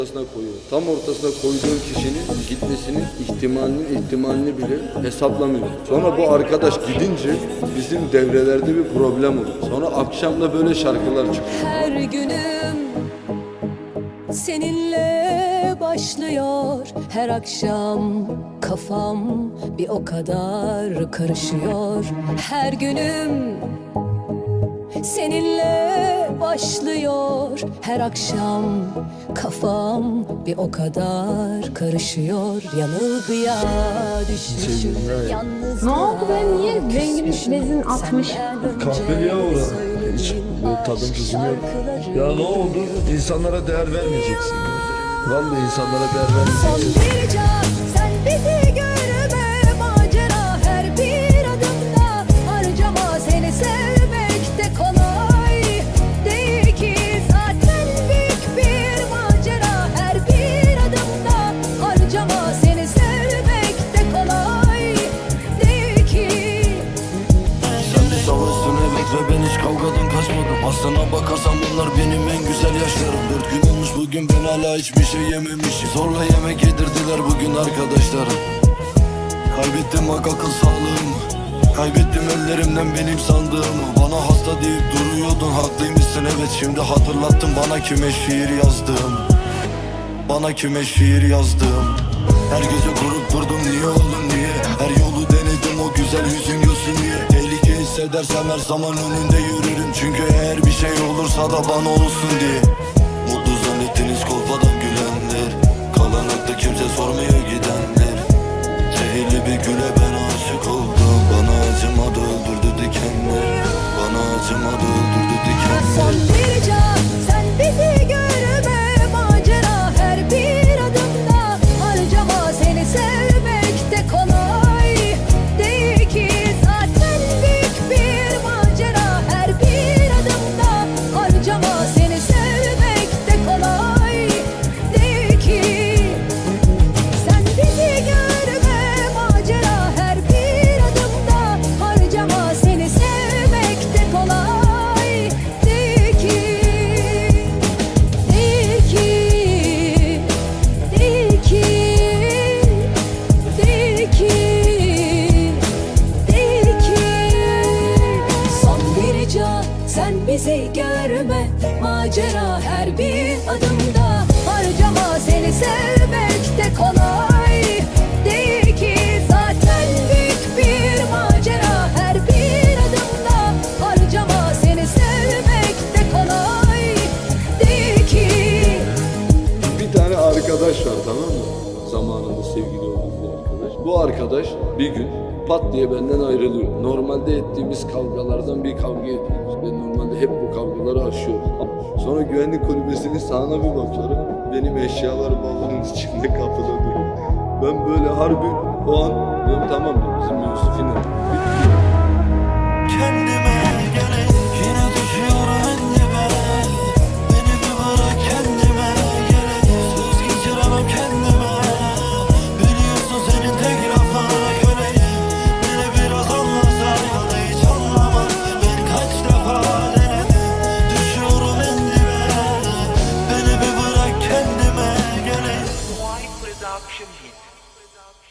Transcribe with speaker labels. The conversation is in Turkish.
Speaker 1: ortasına koyuyor. Tam ortasına koyduğun kişinin gitmesinin ihtimalinin ihtimalini bile hesaplamıyor. Sonra bu arkadaş gidince bizim devrelerde bir problem oluyor. Sonra akşam da böyle şarkılar çıkıyor.
Speaker 2: Her günüm seninle başlıyor Her akşam kafam bir o kadar karışıyor Her günüm seninle başlıyor Her akşam kafam bir o kadar karışıyor Yanılgıya düşmüşüm yalnız
Speaker 3: Ne oldu ben niye rengim bezin atmış?
Speaker 4: Kahveliğe uğradım. Hiç tadım yok. Ya ne oldu? İnsanlara değer vermeyeceksin. Vallahi insanlara değer
Speaker 2: Son
Speaker 4: vermeyeceksin.
Speaker 2: bir can sen bizi görme
Speaker 5: bakarsan bunlar benim en güzel yaşlarım. Dört gün olmuş bugün ben hala hiçbir şey yememişim. Zorla yemek yedirdiler bugün arkadaşlarım. Kaybettim bak akıl sağlığımı Kaybettim ellerimden benim sandığımı Bana hasta deyip duruyordun haklıymışsın. Evet Şimdi hatırlattın bana kime şiir yazdım bana kime şiir yazdım Her gece kurup durdum niye oğlum niye? Her yolu denedim o güzel yüzün gülsün diye. Tehlike hissedersem her zaman önünde bir olursa da bana olsun diye. Mutlu zannettiniz kolpadan gülenler. Kalanakta kimse sormuyor gidenler. Zehirli bir güle ben aşık oldum. Bana acımadı öldürdü dikenler. Bana acımadı öldürdü dikenler.
Speaker 2: Bir can bizi görme macera her bir adımda harcama seni sevmek de kolay değil ki zaten büyük bir macera her bir adımda harcama seni sevmek de kolay değil ki Bir
Speaker 1: tane arkadaş var tamam mı? Zamanında sevgili olduğumuz arkadaş. Bu arkadaş bir gün pat diye benden ayrılıyor. Normalde ettiğimiz kavgalardan bir kavga ediyoruz. Ben normalde hep bu kavgaları aşıyorum. Sonra güvenlik kulübesinin sağına bir bakıyorum. Benim eşyalar bavulun içinde kapıda duruyor. Ben böyle harbi o an diyorum tamam bizim. Bitti.